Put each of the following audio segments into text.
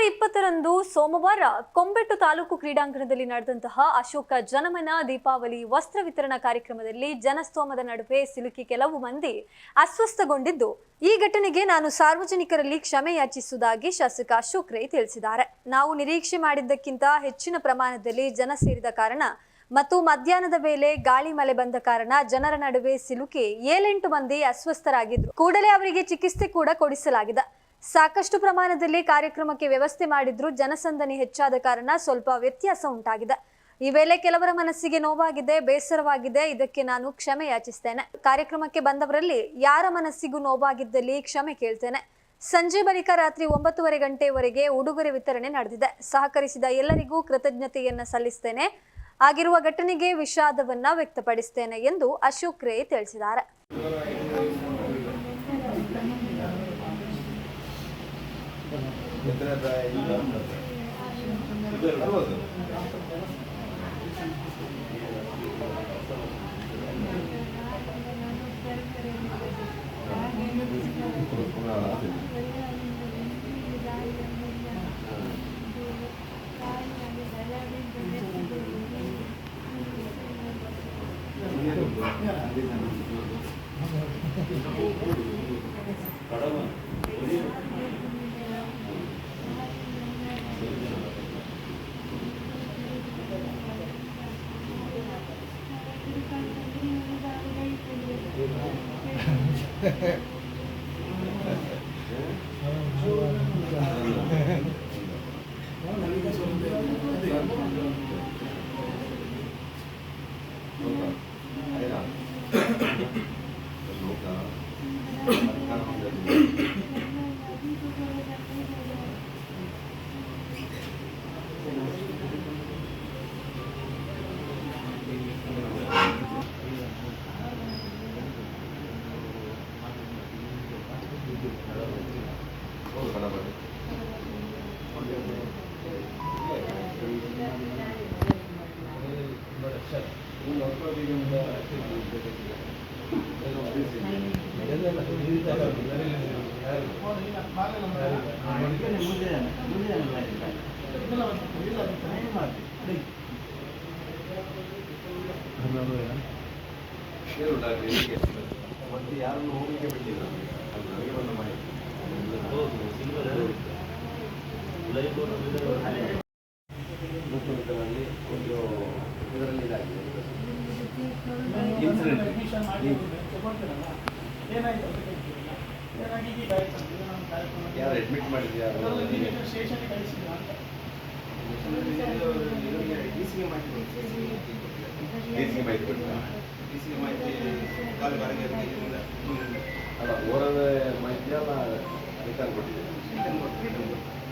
ಜನವರಿ ಇಪ್ಪತ್ತರಂದು ಸೋಮವಾರ ಕೊಂಬೆಟ್ಟು ತಾಲೂಕು ಕ್ರೀಡಾಂಗಣದಲ್ಲಿ ನಡೆದಂತಹ ಅಶೋಕ ಜನಮನ ದೀಪಾವಳಿ ವಸ್ತ್ರ ವಿತರಣಾ ಕಾರ್ಯಕ್ರಮದಲ್ಲಿ ಜನಸ್ತೋಮದ ನಡುವೆ ಸಿಲುಕಿ ಕೆಲವು ಮಂದಿ ಅಸ್ವಸ್ಥಗೊಂಡಿದ್ದು, ಈ ಘಟನೆಗೆ ನಾನು ಸಾರ್ವಜನಿಕರಲ್ಲಿ ಕ್ಷಮೆ ಯಾಚಿಸುವುದಾಗಿ ಶಾಸಕ ಅಶೋಕ್ ರೈ ತಿಳಿಸಿದ್ದಾರೆ. ನಾವು ನಿರೀಕ್ಷೆ ಮಾಡಿದ್ದಕ್ಕಿಂತ ಹೆಚ್ಚಿನ ಪ್ರಮಾಣದಲ್ಲಿ ಜನ ಸೇರಿದ ಕಾರಣ ಮತ್ತು ಮಧ್ಯಾಹ್ನದ ವೇಳೆ ಗಾಳಿ ಮಳೆ ಬಂದ ಕಾರಣ ಜನರ ನಡುವೆ ಸಿಲುಕಿ ಏಳೆಂಟು ಮಂದಿ ಅಸ್ವಸ್ಥರಾಗಿದ್ರು. ಕೂಡಲೇ ಅವರಿಗೆ ಚಿಕಿತ್ಸೆ ಕೂಡ ಕೊಡಿಸಲಾಗಿದೆ. ಸಾಕಷ್ಟು ಪ್ರಮಾಣದಲ್ಲಿ ಕಾರ್ಯಕ್ರಮಕ್ಕೆ ವ್ಯವಸ್ಥೆ ಮಾಡಿದ್ರು ಜನಸಂದಣಿ ಹೆಚ್ಚಾದ ಕಾರಣ ಸ್ವಲ್ಪ ವ್ಯತ್ಯಾಸ ಉಂಟಾಗಿದೆ. ಈ ವೇಳೆ ಕೆಲವರ ಮನಸ್ಸಿಗೆ ನೋವಾಗಿದೆ, ಬೇಸರವಾಗಿದೆ. ಇದಕ್ಕೆ ನಾನು ಕ್ಷಮೆ ಯಾಚಿಸ್ತೇನೆ. ಕಾರ್ಯಕ್ರಮಕ್ಕೆ ಬಂದವರಲ್ಲಿ ಯಾರ ಮನಸ್ಸಿಗೂ ನೋವಾಗಿದ್ದಲ್ಲಿ ಕ್ಷಮೆ ಕೇಳ್ತೇನೆ. ಸಂಜೆ ಬಳಿಕ ರಾತ್ರಿ ಒಂಬತ್ತುವರೆ ಗಂಟೆಯವರೆಗೆ ಉಡುಗೊರೆ ವಿತರಣೆ ನಡೆದಿದೆ. ಸಹಕರಿಸಿದ ಎಲ್ಲರಿಗೂ ಕೃತಜ್ಞತೆಯನ್ನ ಸಲ್ಲಿಸ್ತೇನೆ. ಆಗಿರುವ ಘಟನೆಗೆ ವಿಷಾದವನ್ನ ವ್ಯಕ್ತಪಡಿಸ್ತೇನೆ ಎಂದು ಅಶೋಕ್ ರೇ ತಿಳಿಸಿದ್ದಾರೆ. Gracias. ಮತ್ತೆ ಯಾರನ್ನು ಹೋಗಲಿಕ್ಕೆ ಬಿಟ್ಟಿಲ್ಲ ನನಗೆ ಒಂದು ಮಾಹಿತಿ ಯಾರು ಅಡ್ಮಿಟ್ ಮಾಡಿದ್ಯಾರು ಡಿ ಸಿಗೆ ಮಾಹಿತಿ ಕೊಟ್ಟರಾ ಅಲ್ಲ ಓರಲ್ ಮಾಹಿತಿ ಅಲ್ಲ ರಿಟರ್ನ್ ಕೊಟ್ಟಿದೆ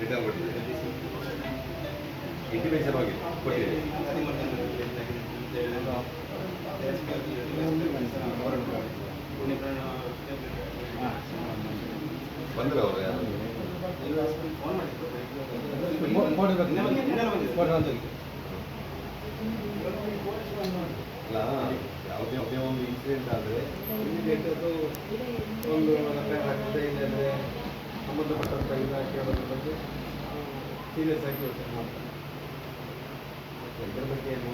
ರಿಟರ್ನ್ ಕೊಟ್ಟಿದೆ ಇಂಟಿಮೇಷನ್ ಹೋಗಿ ಕೊಟ್ಟಿದೆ ಬಂದ್ರೆ ಅವರು ಯಾರು ಅಲ್ಲ ಯಾವುದೇ ಯಾವುದೇ ಒಂದು ಇನ್ಸಿಡೆಂಟ್ ಆದರೆ ಇಮಿಡಿಯೇಟ್ ಅದು ಒಂದು ಅಫೇರ್ ಆಗ್ತದೆ ಇಲ್ಲಾಂದರೆ ಇಲಾಖೆ ಸೀರಿಯಸ್ ಆಗಿ ಯೋಚನೆ ಮಾಡ್ತಾರೆ. ಇದ್ರ ಬಗ್ಗೆ ಏನು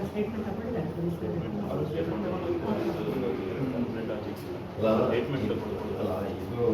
ನಾಳೆ ಆಲೋಚನೆ ಮಾಡ್ಲಿಕ್ಕೆ. ಅಲ್ಲ, ಅಲ್ಲ, ಇದು